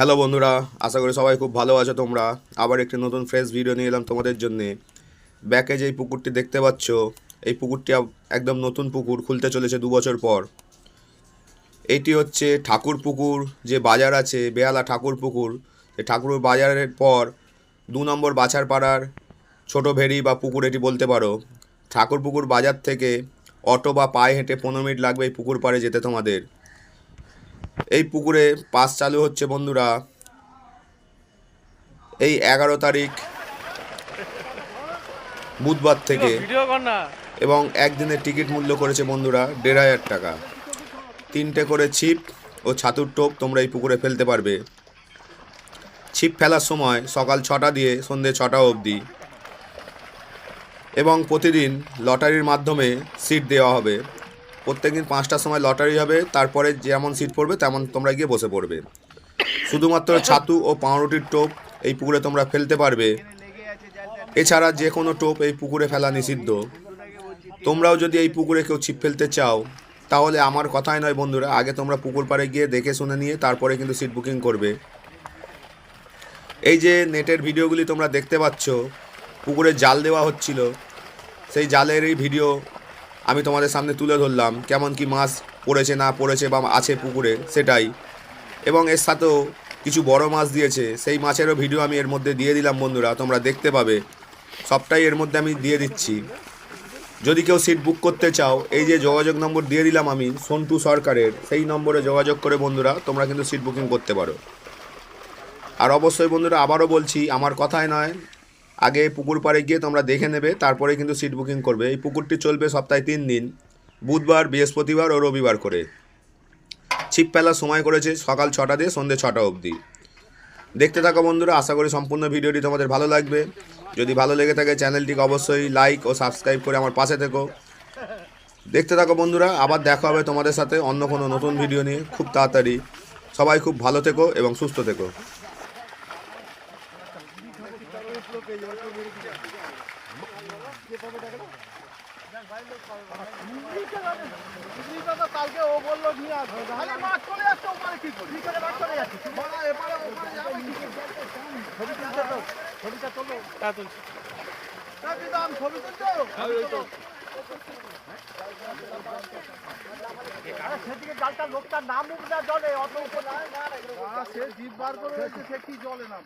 Hello বন্ধুরা, আশা করি সবাই খুব ভালো আছো তোমরা। আবার একটি নতুন ফ্রেশ ভিডিও নিয়ে এলাম তোমাদের জন্যে। ব্যাকে যে পুকুরটি দেখতে পাচ্ছ, এই পুকুরটি একদম নতুন পুকুর, খুলতে চলেছে দু বছর পর। এটি হচ্ছে ঠাকুর পুকুর, যে বাজার আছে বেহালা ঠাকুর পুকুর। এই ঠাকুর বাজারের পর দু নম্বর বাছার পাড়ার ছোট ভেরি বা পুকুর এটি বলতে পারো। ঠাকুর পুকুর বাজার থেকে অটো বা পায়ে হেঁটে পনেরো মিনিট লাগবে এই পুকুর পাড়ে যেতে তোমাদের। পুকুরে পাস চালু হচ্ছে বন্ধুরা। এই এগারো তারিখ বুধবার থেকে এবং একদিনের টিকিট মূল্য করেছে বন্ধুরা দেড় হাজার টাকা। তিনটে করে ছিপ ও ছাতুর টোপ তোমরা এই পুকুরে ফেলতে পারবে। ছিপ ফেলার সময় সকাল ছটা দিয়ে সন্ধে ছটা অবধি এবং প্রতিদিন লটারির মাধ্যমে সিট দেওয়া হবে। প্রত্যেকদিন পাঁচটার সময় লটারি হবে তারপরে যেমন সিট পড়বে তেমন তোমরা গিয়ে বসে পড়বে। শুধুমাত্র ছাতু ও পাউরুটির টোপ এই পুকুরে তোমরা ফেলতে পারবে। এছাড়া যে কোনো টোপ এই পুকুরে ফেলা নিষিদ্ধ। তোমরাও যদি এই পুকুরে কেউ ছিপ ফেলতে চাও তাহলে আমার কথাই নয় বন্ধুরা আগে তোমরা পুকুর পাড়ে গিয়ে দেখে শুনে নিয়ে তারপরে কিন্তু সিট বুকিং করবে। এই যে নেটের ভিডিওগুলি তোমরা দেখতে পাচ্ছ পুকুরে জাল দেওয়া হচ্ছিল সেই জালের এই ভিডিও আমি তোমাদের সামনে তুলে ধরলাম কেমন কি মাছ পড়েছে, না পড়েছে বা আছে পুকুরে, সেটাই। এবং এর সাথেও কিছু বড় মাছ দিয়েছে, সেই মাছেরও ভিডিও আমি এর মধ্যে দিয়ে দিলাম বন্ধুরা, তোমরা দেখতে পাবে। সবটাই এর মধ্যে আমি দিয়ে দিচ্ছি। যদি কেউ সিট বুক করতে চাও, এই যে যোগাযোগ নম্বর দিয়ে দিলাম আমি, সন্টু সরকারের, সেই নম্বরে যোগাযোগ করে বন্ধুরা, তোমরা কিন্তু সিট বুকিং করতে পারো। আর অবশ্যই বন্ধুরা, আবারও বলছি, আমার কথাই নয় আগে পুকুর পাড়ে গিয়ে তোমরা দেখে নেবে, তারপরে কিন্তু সিট বুকিং করবে। এই পুকুরটি চলবে সপ্তাহে তিন দিন, বুধবার, বৃহস্পতিবার ও রবিবার করে। ছিপ ফেলার সময় করেছে সকাল ছটা দিয়ে সন্ধ্যে ছটা অবধি। দেখতে থাকো বন্ধুরা, আশা করি সম্পূর্ণ ভিডিওটি তোমাদের ভালো লাগবে। যদি ভালো লেগে থাকে চ্যানেলটিকে অবশ্যই লাইক ও সাবস্ক্রাইব করে আমার পাশে থেকো। দেখতে থাকো বন্ধুরা, আবার দেখা হবে তোমাদের সাথে অন্য কোনো নতুন ভিডিও নিয়ে। খুব তাড়াতাড়ি। সবাই খুব ভালো থেকো এবং সুস্থ থেকো। কালকে ও বলল নিয়ে আসবে তাহলে মাছ চলে যাচ্ছে ওপারে কি করি করে মাছ চলে যাচ্ছে এপারে ওপারে ছবি তো ছবিটা তোলো হ্যাঁ তুলছি। তা তো তুলতে আরে সেদিকে জালটা লোকটা নামুক না জলে অত উপর না সে জিপ বার করে রয়েছে সে কি জলে নাম?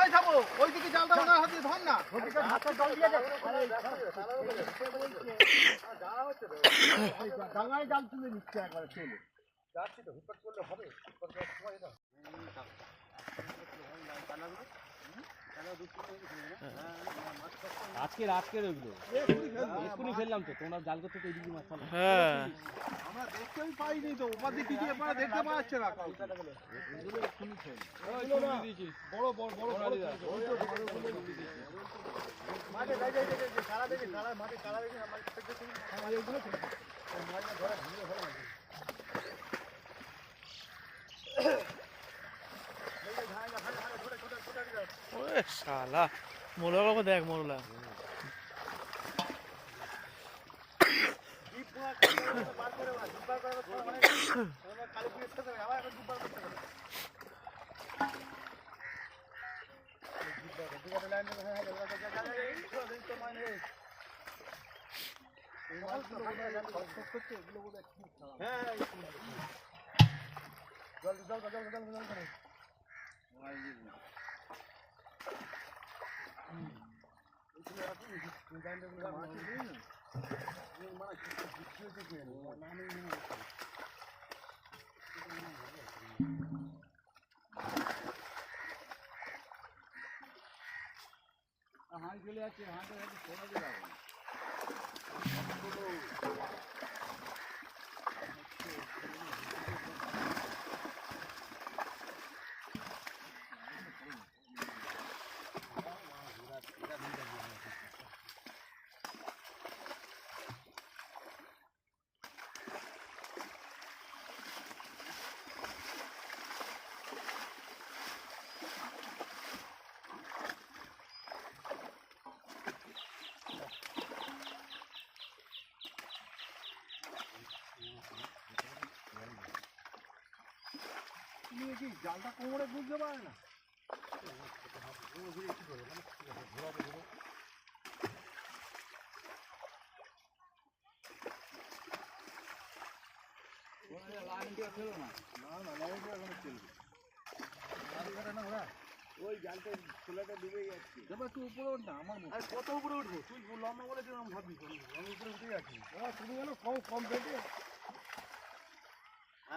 এই থাকো ওইদিকে জালটা ওনার হাতে ধর না। ওদিকে হাতে জল দিয়ে দে। ডাঙায় জাল তুলে নিচ্ছে একবারে চলে। আজকের আজকের ওইগুলো এক্ষুনি ফেললাম তো তোমরা জাল করতে তো এইদিকে মাছ ফেলো। হ্যাঁ আমরা দেখতেই পাইনি তো ওপার দিকে কি এপারে দেখতে পাচ্ছে না কাউকে বড় বড় বড় বড় মাঠে যাই যাই যাই যাই, সারা দেখি সারা মাঠে সারা দেখি আমার আমার এইগুলো ঠিক আছে। মাঠে ধরে না। শালা মোরলা বাবা দেখ জল, জল, জল, জল, জল, জল। হাঁস চলে যাচ্ছে হাঁস চলে যাচ্ছে নিয়ে কি? জালটা কোমরে বুঝতে পারে না। না না লাইন দিয়ে ওখানে চলবে ওই জালটা খোলাটা ডুবে যাচ্ছে এবার তুই উপরে ওঠ না আমার কত উপরে উঠবো? তুই লম্বা বলে কীরকম ভাববি। আমি উপরে উঠে যাচ্ছি তুমি যেন কম কম বেটে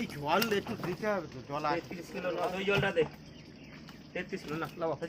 এই জল একটু দিতে হবে তো জল আর তেত্রিশ কিলো না ওই জলটা দে। তেত্রিশ কিলো না লাভ আছে